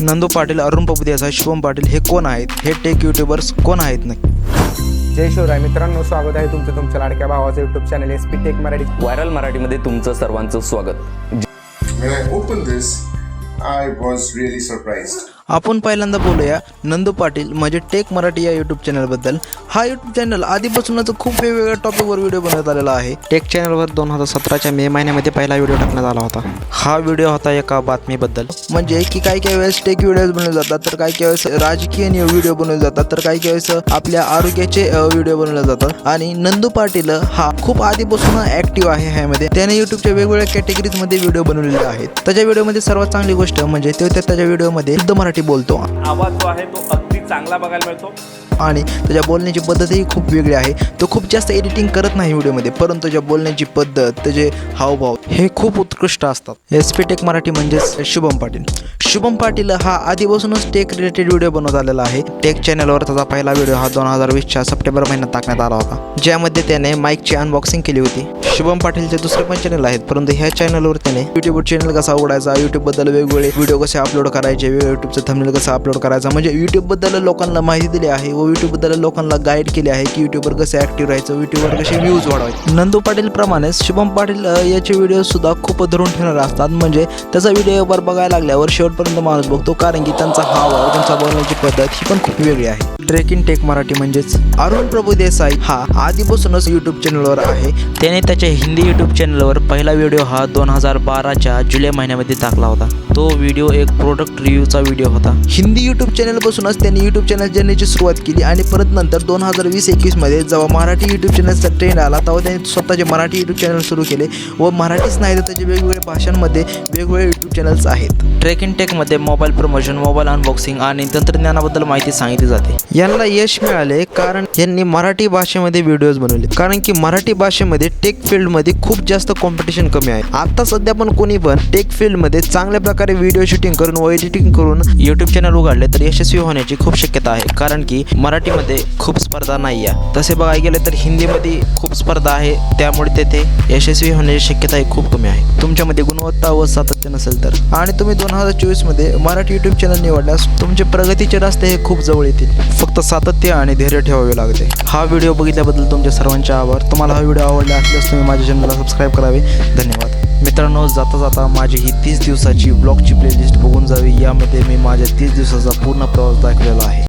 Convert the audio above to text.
नंदू पाटील अरुण प्रभू देसाई शुभम पाटील हे कोण आहेत? हे टेक युट्यूबर्स कोण आहेत नक्की? जय शिवराय. मित्रांनो स्वागत आहे तुमचं तुमच्या लाडक्या भावाचं YouTube channel S P tech Marathi. Viral मराठीमध्ये तुमचं सर्वांचं स्वागत. When I opened this, I was really surprised. आपण पहिल्यांदा बोलूया नंदू पाटील म्हणजे टेक मराठी या यूट्यूब चॅनलबद्दल हा यूट्यूब चॅनल आधीपासूनच खूप वेगवेगळ्या टॉपिकवर व्हिडिओ बनवत आलेला आहे. टेक चॅनलवर दोन हजार सतराच्या मे महिन्यामध्ये पहिला व्हिडिओ टाकण्यात आला होता. हा व्हिडिओ होता एका बातमीबद्दल. म्हणजे की काही काही वेळेस टेक व्हिडिओज बनवले जातात तर काही काही वेळेस राजकीय व्हिडिओ बनवले जातात तर काही काही वेळेस आपल्या आरोग्याचे व्हिडिओ बनवले जातात. आणि नंदू पाटील हा खूप आधीपासून ॲक्टिव्ह आहे ह्यामध्ये. त्याने यूट्यूबच्या वेगवेगळ्या कॅटेगरीजमध्ये व्हिडिओ बनवलेले आहेत. त्याच्या व्हिडिओमध्ये सर्वात चांगली गोष्ट म्हणजे तो त्या- त्याच्या व्हिडिओमध्ये शुद्ध मराठी बोलतो. आवाज जो आहे तो अगदी चांगला बघायला मिळतो. आणि त्याच्या बोलण्याची पद्धतही खूप वेगळी आहे. तो खूप जास्त एडिटिंग करत नाही व्हिडिओमध्ये परंतु त्याच्या बोलण्याची पद्धत त्याचे हावभाव हे खूप उत्कृष्ट असतात. एस पी टेक मराठी म्हणजेच शुभम पाटील. शुभम पाटील हा आधीपासूनच टेक रिलेटेड व्हिडिओ बनवत आलेला आहे. टेक चॅनलवर त्याचा पहिला व्हिडिओ हा दोन हजार वीसच्या सप्टेंबर महिन्यात टाकण्यात आला होता ज्यामध्ये त्याने माईकची अनबॉक्सिंग केली होती. शुभम पाटीलचे दुसरे पण चॅनल आहेत परंतु ह्या चॅनलवर त्याने युट्यूब चॅनल कसा उघडायचा युट्यूबबद्दल वेगवेगळे व्हिडिओ कसे अपलोड करायचे वेगवेगळे युट्यूबचं थंबनेल कसं अपलोड करायचा म्हणजे युट्यूबबद्दल लोकांना माहिती दिली आहे व युट्यूबबद्दल लोकांना गाईड केले आहे की युट्यूबवर कसे ॲक्टिव्ह राहायचं युट्यूबवर कसे व्ह्यूज वाढवायचे. नंदू पाटील प्रमाणेच शुभम पाटील याचे व्हिडिओ सुद्धा खूप धरून ठेवणारे असतात. म्हणजे त्याचा व्हिडिओवर बघायला लागल्यावर शेवटपर्यंत माणूस बघतो कारण की त्यांचा हावभाव त्यांचा बोलण्याची पद्धत ही पण खूप वेगळी आहे. ट्रेकिंग टेक मराठी म्हणजेच अरुण प्रभू देसाई हा आधीपासूनच यूट्यूब चॅनलवर आहे. त्याने त्याच्या हिंदी यूट्यूब चॅनलवर पहिला व्हिडिओ हा दोन हजार बाराच्या जुलै महिन्यामध्ये टाकला होता. तो व्हिडिओ एक प्रोडक्ट रिव्ह्यूचा व्हिडिओ होता. हिंदी यूट्यूब चॅनलपासूनच त्यांनी यूट्यूब चॅनल जर्नीची सुरुवात केली. आणि परत नंतर दोन हजार वीस एकवीसमध्ये जेव्हा मराठी यूट्यूब चॅनलचा ट्रेंड आला तेव्हा त्यांनी स्वतःचे मराठी यूट्यूब चॅनल सुरू केले व मराठीच नाही तर त्याचे वेगवेगळे भाषांमध्ये वेगवेगळे यूट्यूब चॅनल्स आहेत. ट्रेक इन टेकमध्ये मोबाईल प्रमोशन मोबाईल अनबॉक्सिंग आणि तंत्रज्ञानाबद्दल माहिती सांगितली जाते. यांना यश मिळाले कारण यांनी मराठी भाषेमध्ये व्हिडिओज बनवले. कारण की मराठी भाषेमध्ये टेक फील्डमध्ये खूप जास्त कॉम्पिटिशन कमी आहे. आता सध्या पण कोणी पण टेक फील्डमध्ये चांगल्या प्रकारे व्हिडिओ शूटिंग करून व एडिटिंग करून यूट्यूब चॅनल उघडले तर यशस्वी होण्याची खूप शक्यता आहे. कारण की मराठीमध्ये खूप स्पर्धा नाही आहे. तसे बघायला गेले तर हिंदीमध्ये खूप स्पर्धा आहे. त्यामुळे तेथे यशस्वी होण्याची शक्यता ही खूप कमी आहे. मध्ये गुणवत्ता व सातत्य नसेल तर. आणि तुम्ही दोन हजार चोवीसमध्ये मराठी यूट्यूब चॅनल निवडल्यास तुमचे प्रगतीचे रस्ते हे खूप जवळ येतील. फक्त सातत्य आणि धैर्य ठेवावे लागते. हा व्हिडिओ बघितल्याबद्दल तुमच्या सर्वांचे आभार. तुम्हाला हा व्हिडिओ आवडला असल्यास तुम्ही माझ्या चॅनलला सबस्क्राईब करावे. धन्यवाद. मित्रांनो जाता जाता माझी ही तीस दिवसाची ब्लॉगची प्लेलिस्ट बघून जावी. यामध्ये मी माझ्या तीस दिवसाचा पूर्ण प्रवास दाखवलेला आहे.